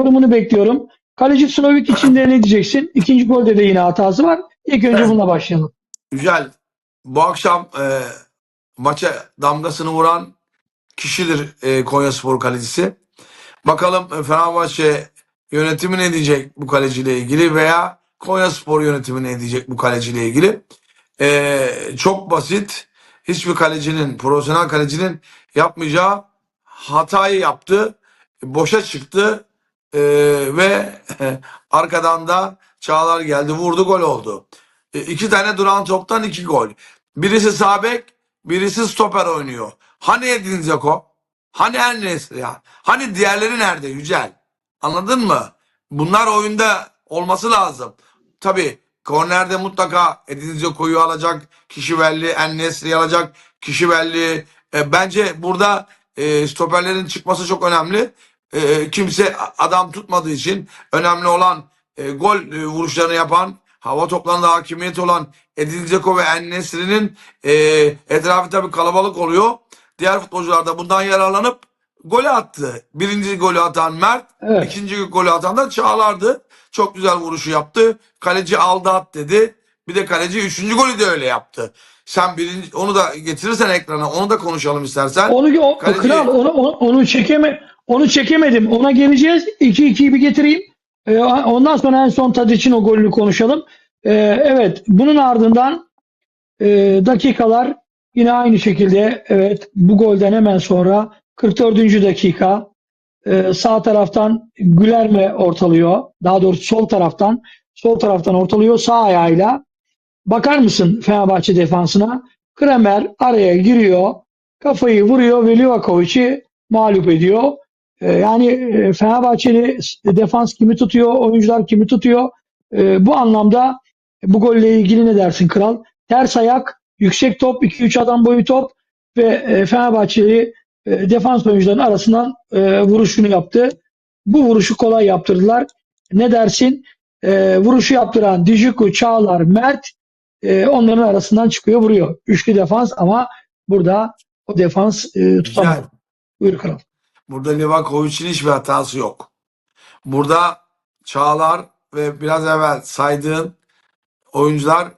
yorumunu bekliyorum. Kaleci Slovik için de ne diyeceksin? İkinci golde de yine hatası var. İlk önce bununla başlayalım. Güzel. Bu akşam e, maça damgasını vuran kişidir e, Konyaspor kalecisi. Bakalım e, Fenerbahçe yönetimi ne diyecek bu kaleciyle ilgili veya Konyaspor yönetimi ne diyecek bu kaleciyle ilgili. E, çok basit. Hiçbir kalecinin, profesyonel kalecinin yapmayacağı hatayı yaptı. Boşa çıktı e, ve arkadan da Çağlar geldi vurdu gol oldu. E, iki tane duran toptan iki gol. Birisi sağ bek, birisi stoper oynuyor. Hani Edin Dzeko? Hani El ya? Hani diğerleri nerede Yücel? Anladın mı? Bunlar oyunda olması lazım. Tabii kornerde mutlaka Edin Dzeko'yu alacak kişi belli, En Nesri'yi alacak kişi belli. E, bence burada e, stoperlerin çıkması çok önemli. E, kimse adam tutmadığı için önemli olan e, gol e, vuruşlarını yapan, hava toplarında hakimiyet olan Edin Dzeko ve En Nesri'nin e, etrafı tabii kalabalık oluyor. Diğer futbolcular da bundan yararlanıp golü attı. Birinci golü atan Mert, Evet. ikinci golü atan da Çağlar'dı. Çok güzel vuruşu yaptı. Kaleci aldı at dedi. Bir de kaleci üçüncü golü de öyle yaptı. Sen birinci, onu da getirirsen ekrana onu da konuşalım istersen. Onu o, Kaleci- kral onu, onu, onu çekeme onu çekemedim. Ona geleceğiz. 2-2'yi bir getireyim. Ee, ondan sonra en son Tadic'in o golünü konuşalım. Ee, evet, bunun ardından e, dakikalar yine aynı şekilde evet bu golden hemen sonra 44. dakika e, sağ taraftan Gülerme ortalıyor. Daha doğrusu sol taraftan sol taraftan ortalıyor sağ ayağıyla. Bakar mısın Fenerbahçe defansına? Kramer araya giriyor. Kafayı vuruyor ve Livakovic'i mağlup ediyor. Ee, yani e, Fenerbahçeli defans kimi tutuyor, oyuncular kimi tutuyor? Ee, bu anlamda bu golle ilgili ne dersin kral? Ters ayak, yüksek top, 2-3 adam boyu top ve e, Fenerbahçeli e, defans oyuncuların arasından vuruşunu yaptı. Bu vuruşu kolay yaptırdılar. Ne dersin? Vuruşu yaptıran Dijiku, Çağlar, Mert onların arasından çıkıyor vuruyor. Üçlü defans ama burada o defans tutamadı. Buyur kral. Burada Livakovic'in hiçbir hatası yok. Burada Çağlar ve biraz evvel saydığın oyuncular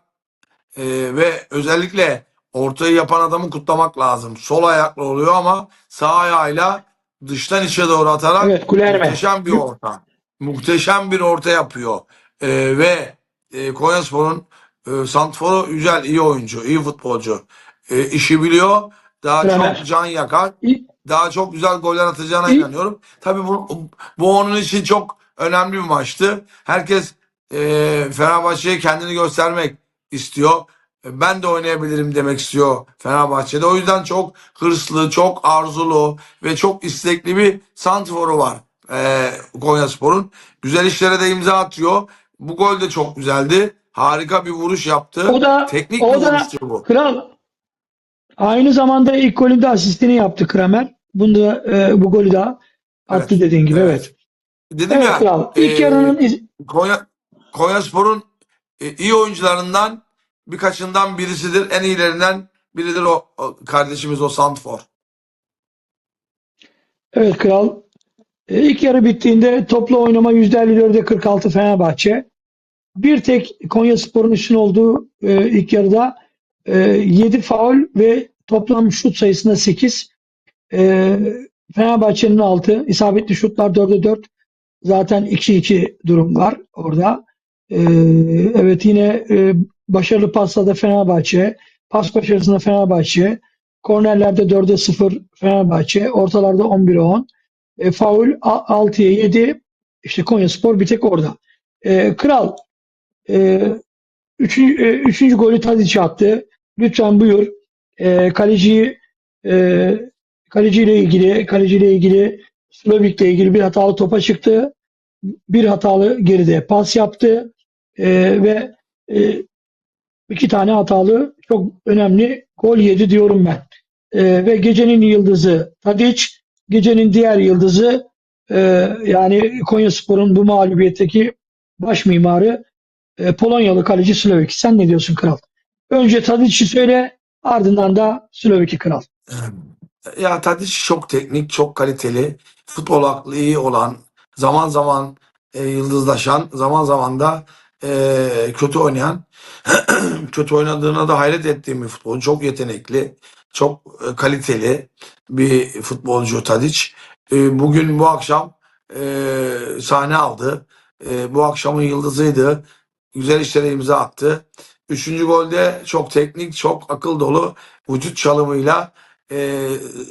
e, ve özellikle ortayı yapan adamı kutlamak lazım. Sol ayaklı oluyor ama sağ ayağıyla dıştan içe doğru atarak Evet muhteşem bir orta. Muhteşem bir orta yapıyor. E, ve e, Konyaspor'un e, Santfor'u güzel, iyi oyuncu, iyi futbolcu. E, işi biliyor. Daha Kramer. çok can yakar İ- daha çok güzel goller atacağına İyi. inanıyorum. Tabii bu, bu onun için çok önemli bir maçtı. Herkes e, Fenerbahçe'ye kendini göstermek istiyor. E, Ben de oynayabilirim demek istiyor Fenerbahçe'de. O yüzden çok hırslı, çok arzulu ve çok istekli bir santiforu var e, Konyaspor'un. Güzel işlere de imza atıyor. Bu gol de çok güzeldi. Harika bir vuruş yaptı. O da Teknik o bir da vuruştu bu. kral aynı zamanda ilk golünde asistini yaptı Kramer. Bunda e, bu golü de attı Evet, dediğin gibi evet. evet. Dedim Evet ya kral. İlk e, yarının Konya, Konyaspor'un e, iyi oyuncularından birkaçından birisidir. En iyilerinden biridir o, o kardeşimiz o Santfor. Evet kral. E, İlk yarı bittiğinde toplu oynama %54'e 46 Fenerbahçe. Bir tek Konyaspor'un üstün olduğu e, ilk yarıda e, 7 faul ve toplam şut sayısında 8. E, Fenerbahçe'nin 6. isabetli şutlar 4'e 4. Zaten 2-2 durum var orada. E, evet yine e, başarılı paslarda Fenerbahçe. Pas başarısında Fenerbahçe. Kornerlerde 4'e 0 Fenerbahçe. Ortalarda 11'e 10. E, faul a- 6'ya 7. İşte Konyaspor bir tek orada. E, Kral e, üçüncü, e, üçüncü golü Tadic attı. Lütfen buyur. E, kaleciyi e, kaleciyle ilgili kaleciyle ilgili Slovik'le ilgili bir hatalı topa çıktı. Bir hatalı geride pas yaptı. E, ve e, iki tane hatalı çok önemli gol yedi diyorum ben. E, ve gecenin yıldızı Tadic, gecenin diğer yıldızı e, yani Konyaspor'un bu mağlubiyetteki baş mimarı e, Polonyalı kaleci Slovik. Sen ne diyorsun kral? Önce Tadic'i söyle ardından da Slovik'i kral. Ya Tadic çok teknik, çok kaliteli, futbol aklı iyi olan, zaman zaman e, yıldızlaşan, zaman zaman da e, kötü oynayan, kötü oynadığına da hayret ettiğim bir futbolcu. Çok yetenekli, çok e, kaliteli bir futbolcu Tadic. E, bugün bu akşam e, sahne aldı. E, bu akşamın yıldızıydı. Güzel işlere imza attı. Üçüncü golde çok teknik, çok akıl dolu vücut çalımıyla e,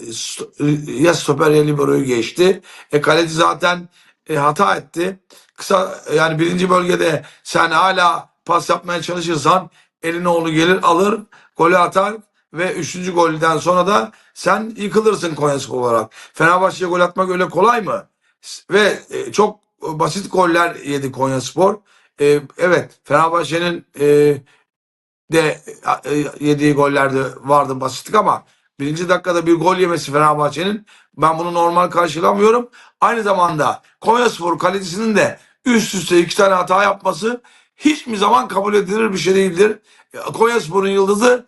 st- ya stoper ya libero'yu geçti. E, kaleci zaten e, hata etti. Kısa yani birinci bölgede sen hala pas yapmaya çalışırsan Elinoğlu gelir alır golü atar ve üçüncü golden sonra da sen yıkılırsın Konyaspor olarak. Fenerbahçe'ye gol atmak öyle kolay mı? Ve e, çok basit goller yedi Konyaspor. E, evet Fenerbahçe'nin e, de e, yediği gollerde vardı basitlik ama birinci dakikada bir gol yemesi Fenerbahçe'nin ben bunu normal karşılamıyorum. Aynı zamanda Konyaspor kalecisinin de üst üste iki tane hata yapması hiçbir zaman kabul edilir bir şey değildir. Konyaspor'un yıldızı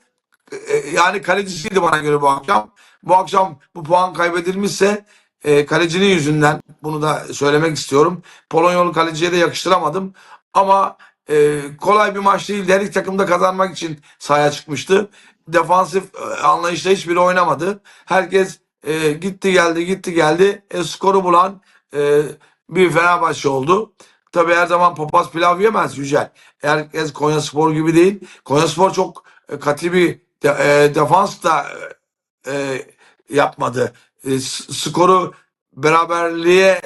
e, yani kalecisiydi bana göre bu akşam. Bu akşam bu puan kaybedilmişse e, kalecinin yüzünden bunu da söylemek istiyorum. Polonyalı kaleciye de yakıştıramadım. Ama e, kolay bir maç değildi. Her iki takım da kazanmak için sahaya çıkmıştı. Defansif e, anlayışla hiçbiri oynamadı. Herkes e, gitti geldi gitti geldi. E, skoru bulan e, bir Fenerbahçe oldu. Tabii her zaman papaz pilav yemez Yücel. Herkes Konyaspor gibi değil. Konyaspor çok e, katı bir de, e, defans da e, yapmadı. E, skoru beraberliğe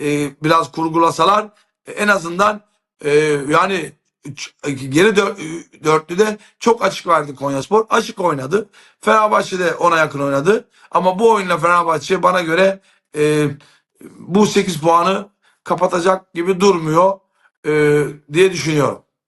e, biraz kurgulasalar e, en azından e, yani geri dö- dörtlüde çok açık verdi Konyaspor. Açık oynadı. Fenerbahçe de ona yakın oynadı. Ama bu oyunla Fenerbahçe bana göre e, bu 8 puanı kapatacak gibi durmuyor e, diye düşünüyorum.